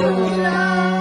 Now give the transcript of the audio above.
Hallelujah.